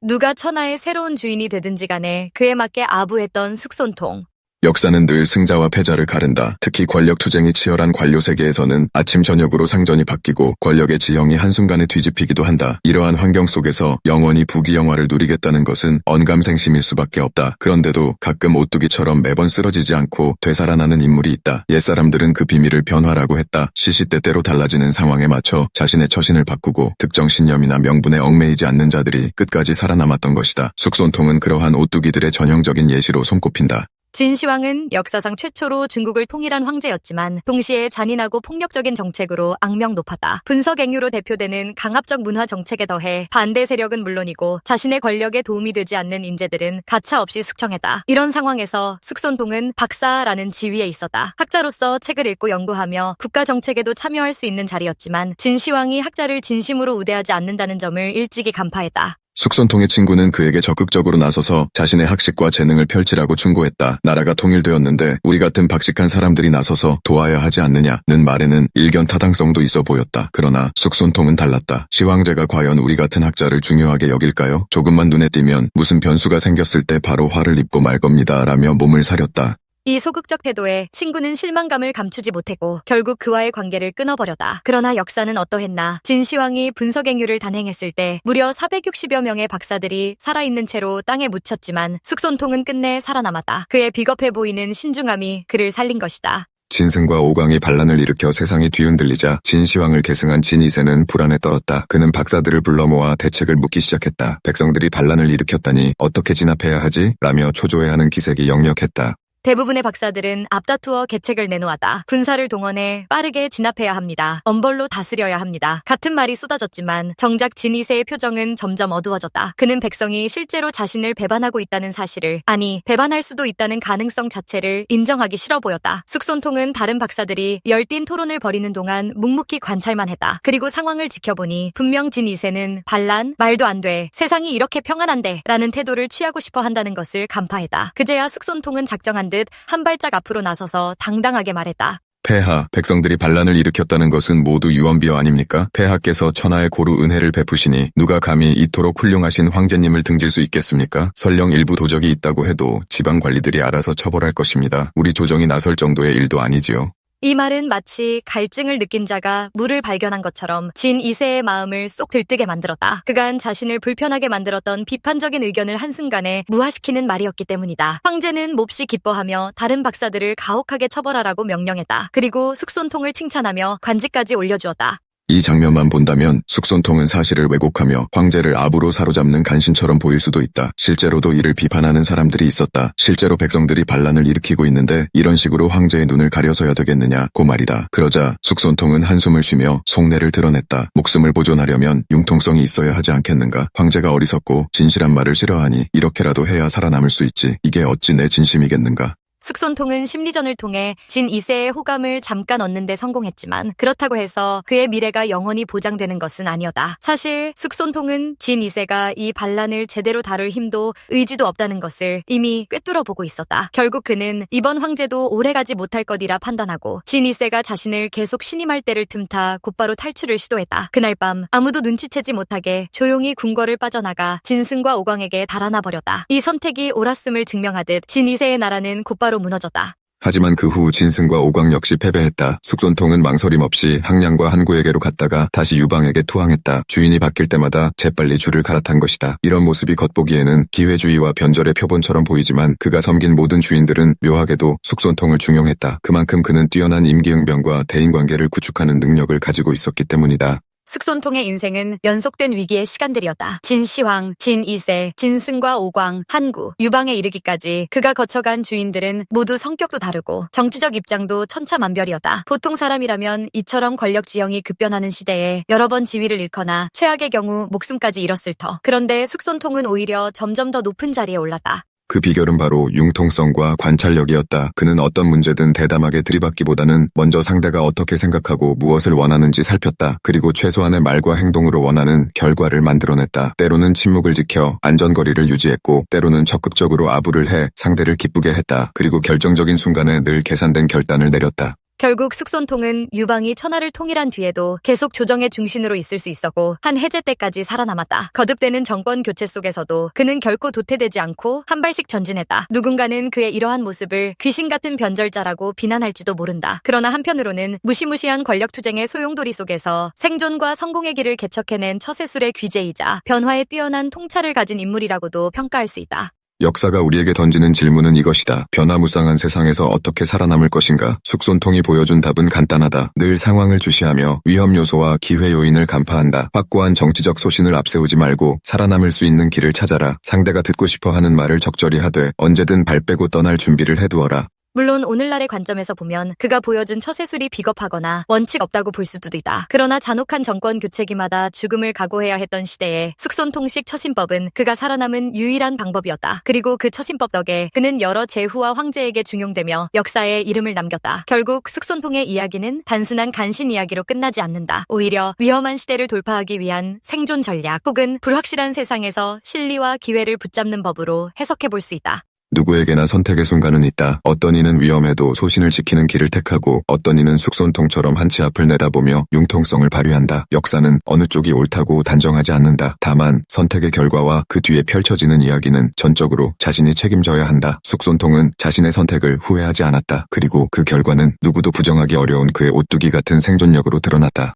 누가 천하의 새로운 주인이 되든지 간에 그에 맞게 아부했던 숙손통. 역사는 늘 승자와 패자를 가른다. 특히 권력 투쟁이 치열한 관료 세계에서는 아침 저녁으로 상전이 바뀌고 권력의 지형이 한순간에 뒤집히기도 한다. 이러한 환경 속에서 영원히 부귀영화를 누리겠다는 것은 언감생심일 수밖에 없다. 그런데도 가끔 오뚜기처럼 매번 쓰러지지 않고 되살아나는 인물이 있다. 옛사람들은 그 비밀을 변화라고 했다. 시시때때로 달라지는 상황에 맞춰 자신의 처신을 바꾸고 특정 신념이나 명분에 얽매이지 않는 자들이 끝까지 살아남았던 것이다. 숙손통은 그러한 오뚜기들의 전형적인 예시로 손꼽힌다. 진시황은 역사상 최초로 중국을 통일한 황제였지만 동시에 잔인하고 폭력적인 정책으로 악명 높았다. 분석앵유로 대표되는 강압적 문화 정책에 더해 반대 세력은 물론이고 자신의 권력에 도움이 되지 않는 인재들은 가차 없이 숙청했다. 이런 상황에서 숙손동은 박사라는 지위에 있었다. 학자로서 책을 읽고 연구하며 국가 정책에도 참여할 수 있는 자리였지만 진시황이 학자를 진심으로 우대하지 않는다는 점을 일찍이 간파했다. 숙손통의 친구는 그에게 적극적으로 나서서 자신의 학식과 재능을 펼치라고 충고했다. 나라가 통일되었는데 우리 같은 박식한 사람들이 나서서 도와야 하지 않느냐는 말에는 일견 타당성도 있어 보였다. 그러나 숙손통은 달랐다. 시황제가 과연 우리 같은 학자를 중요하게 여길까요? 조금만 눈에 띄면 무슨 변수가 생겼을 때 바로 화를 입고 말 겁니다. 라며 몸을 사렸다. 이 소극적 태도에 친구는 실망감을 감추지 못했고 결국 그와의 관계를 끊어버렸다. 그러나 역사는 어떠했나 진시황이 분석행유를 단행했을 때 무려 460여 명의 박사들이 살아있는 채로 땅에 묻혔지만 숙손통은 끝내 살아남았다. 그의 비겁해 보이는 신중함이 그를 살린 것이다. 진승과 오광이 반란을 일으켜 세상이 뒤흔들리자 진시황을 계승한 진이세는 불안에 떨었다. 그는 박사들을 불러 모아 대책을 묻기 시작했다. 백성들이 반란을 일으켰다니 어떻게 진압해야 하지? 라며 초조해하는 기색이 역력했다. 대부분의 박사들은 앞다투어 계책을 내놓았다. 군사를 동원해 빠르게 진압해야 합니다. 엄벌로 다스려야 합니다. 같은 말이 쏟아졌지만 정작 진이세의 표정은 점점 어두워졌다. 그는 백성이 실제로 자신을 배반하고 있다는 사실을 아니 배반할 수도 있다는 가능성 자체를 인정하기 싫어 보였다. 숙손통은 다른 박사들이 열띤 토론을 벌이는 동안 묵묵히 관찰만 했다. 그리고 상황을 지켜보니 분명 진이세는 반란 말도 안 돼. 세상이 이렇게 평안한데 라는 태도를 취하고 싶어 한다는 것을 간파했다. 그제야 숙손통은 작정 한 듯 한 발짝 앞으로 나서서 당당하게 말했다. 폐하, 백성들이 반란을 일으켰다는 것은 모두 유언비어 아닙니까? 폐하께서 천하의 고루 은혜를 베푸시니 누가 감히 이토록 훌륭하신 황제님을 등질 수 있겠습니까? 설령 일부 도적이 있다고 해도 지방 관리들이 알아서 처벌할 것입니다. 우리 조정이 나설 정도의 일도 아니지요. 이 말은 마치 갈증을 느낀 자가 물을 발견한 것처럼 진 2세의 마음을 쏙 들뜨게 만들었다. 그간 자신을 불편하게 만들었던 비판적인 의견을 한순간에 무화시키는 말이었기 때문이다. 황제는 몹시 기뻐하며 다른 박사들을 가혹하게 처벌하라고 명령했다. 그리고 숙손통을 칭찬하며 관직까지 올려주었다. 이 장면만 본다면 숙손통은 사실을 왜곡하며 황제를 압으로 사로잡는 간신처럼 보일 수도 있다. 실제로도 이를 비판하는 사람들이 있었다. 실제로 백성들이 반란을 일으키고 있는데 이런 식으로 황제의 눈을 가려서야 되겠느냐 고 말이다. 그러자 숙손통은 한숨을 쉬며 속내를 드러냈다. 목숨을 보존하려면 융통성이 있어야 하지 않겠는가. 황제가 어리석고 진실한 말을 싫어하니 이렇게라도 해야 살아남을 수 있지. 이게 어찌 내 진심이겠는가. 숙손통은 심리전을 통해 진 2세의 호감을 잠깐 얻는 데 성공했지만 그렇다고 해서 그의 미래가 영원히 보장되는 것은 아니었다. 사실 숙손통은 진 2세가 이 반란을 제대로 다룰 힘도 의지도 없다는 것을 이미 꿰뚫어 보고 있었다. 결국 그는 이번 황제도 오래가지 못할 것이라 판단하고 진 2세가 자신을 계속 신임할 때를 틈타 곧바로 탈출을 시도했다. 그날 밤 아무도 눈치채지 못하게 조용히 궁궐을 빠져나가 진승과 오광에게 달아나 버렸다. 이 선택이 옳았음을 증명하듯 진 2세의 나라는 곧바로 무너졌다. 하지만 그 후 진승과 오광 역시 패배했다. 숙손통은 망설임 없이 항량과 한구에게로 갔다가 다시 유방에게 투항했다. 주인이 바뀔 때마다 재빨리 줄을 갈아탄 것이다. 이런 모습이 겉보기에는 기회주의와 변절의 표본처럼 보이지만 그가 섬긴 모든 주인들은 묘하게도 숙손통을 중용했다. 그만큼 그는 뛰어난 임기응변과 대인관계를 구축하는 능력을 가지고 있었기 때문이다. 숙손통의 인생은 연속된 위기의 시간들이었다. 진시황, 진이세, 진승과 오광, 한구, 유방에 이르기까지 그가 거쳐간 주인들은 모두 성격도 다르고 정치적 입장도 천차만별이었다. 보통 사람이라면 이처럼 권력 지형이 급변하는 시대에 여러 번 지위를 잃거나 최악의 경우 목숨까지 잃었을 터. 그런데 숙손통은 오히려 점점 더 높은 자리에 올랐다. 그 비결은 바로 융통성과 관찰력이었다. 그는 어떤 문제든 대담하게 들이받기보다는 먼저 상대가 어떻게 생각하고 무엇을 원하는지 살폈다. 그리고 최소한의 말과 행동으로 원하는 결과를 만들어냈다. 때로는 침묵을 지켜 안전거리를 유지했고 때로는 적극적으로 아부를 해 상대를 기쁘게 했다. 그리고 결정적인 순간에 늘 계산된 결단을 내렸다. 결국 숙손통은 유방이 천하를 통일한 뒤에도 계속 조정의 중심으로 있을 수 있었고 한 해제 때까지 살아남았다. 거듭되는 정권 교체 속에서도 그는 결코 도태되지 않고 한 발씩 전진했다. 누군가는 그의 이러한 모습을 귀신 같은 변절자라고 비난할지도 모른다. 그러나 한편으로는 무시무시한 권력 투쟁의 소용돌이 속에서 생존과 성공의 길을 개척해낸 처세술의 귀재이자 변화에 뛰어난 통찰을 가진 인물이라고도 평가할 수 있다. 역사가 우리에게 던지는 질문은 이것이다. 변화무쌍한 세상에서 어떻게 살아남을 것인가? 숙손통이 보여준 답은 간단하다. 늘 상황을 주시하며 위험 요소와 기회 요인을 간파한다. 확고한 정치적 소신을 앞세우지 말고 살아남을 수 있는 길을 찾아라. 상대가 듣고 싶어 하는 말을 적절히 하되 언제든 발 빼고 떠날 준비를 해두어라. 물론 오늘날의 관점에서 보면 그가 보여준 처세술이 비겁하거나 원칙 없다고 볼 수도 있다. 그러나 잔혹한 정권 교체기마다 죽음을 각오해야 했던 시대에 숙손통식 처신법은 그가 살아남은 유일한 방법이었다. 그리고 그 처신법 덕에 그는 여러 제후와 황제에게 중용되며 역사에 이름을 남겼다. 결국 숙손통의 이야기는 단순한 간신 이야기로 끝나지 않는다. 오히려 위험한 시대를 돌파하기 위한 생존 전략 혹은 불확실한 세상에서 실리와 기회를 붙잡는 법으로 해석해 볼 수 있다. 누구에게나 선택의 순간은 있다. 어떤 이는 위험해도 소신을 지키는 길을 택하고 어떤 이는 숙손통처럼 한치 앞을 내다보며 융통성을 발휘한다. 역사는 어느 쪽이 옳다고 단정하지 않는다. 다만 선택의 결과와 그 뒤에 펼쳐지는 이야기는 전적으로 자신이 책임져야 한다. 숙손통은 자신의 선택을 후회하지 않았다. 그리고 그 결과는 누구도 부정하기 어려운 그의 오뚜기 같은 생존력으로 드러났다.